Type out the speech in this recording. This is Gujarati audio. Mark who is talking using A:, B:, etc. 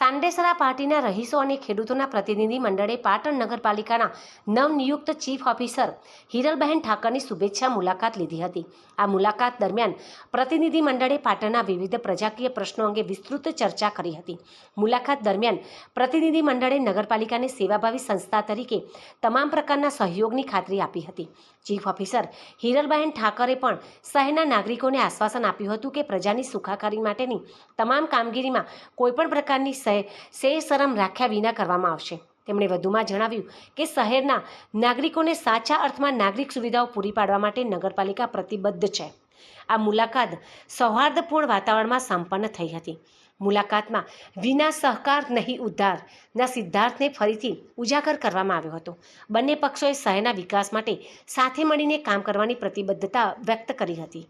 A: સાંડેસરા પાર્ટીના રહીશો અને ખેડૂતોના પ્રતિનિધિ મંડળે પાટણ નગરપાલિકાના નવનિયુક્ત ચીફ ઓફિસર હિરલબહેન ઠાકરની શુભેચ્છા મુલાકાત લીધી હતી. આ મુલાકાત દરમિયાન પ્રતિનિધિ મંડળે પાટણના વિવિધ પ્રજાકીય પ્રશ્નો અંગે વિસ્તૃત ચર્ચા કરી હતી. મુલાકાત દરમિયાન પ્રતિનિધિ મંડળે નગરપાલિકાને સેવાભાવી સંસ્થા તરીકે તમામ પ્રકારના સહયોગની ખાતરી આપી હતી. ચીફ ઓફિસર હિરલબહેન ઠાકરે પણ શહેરના નાગરિકોને આશ્વાસન આપ્યું હતું કે પ્રજાની સુખાકારી માટેની તમામ કામગીરીમાં કોઈપણ પ્રકારની સે શરમ રાખ્યા વિના કરવામાં આવશે. તેમણે વધુમાં જણાવ્યું કે શહેરના નાગરિકોને સાચા અર્થમાં નાગરિક સુવિધાઓ પૂરી પાડવા માટે નગરપાલિકા પ્રતિબદ્ધ છે. આ મુલાકાત સૌહાર્દપૂર્ણ વાતાવરણમાં સંપન્ન થઈ હતી. મુલાકાતમાં વિના સહકાર નહીં ઉદ્ધારના સિદ્ધાર્થને ફરીથી ઉજાગર કરવામાં આવ્યો હતો. બંને પક્ષોએ શહેરના વિકાસ માટે સાથે મળીને કામ કરવાની પ્રતિબદ્ધતા વ્યક્ત કરી હતી.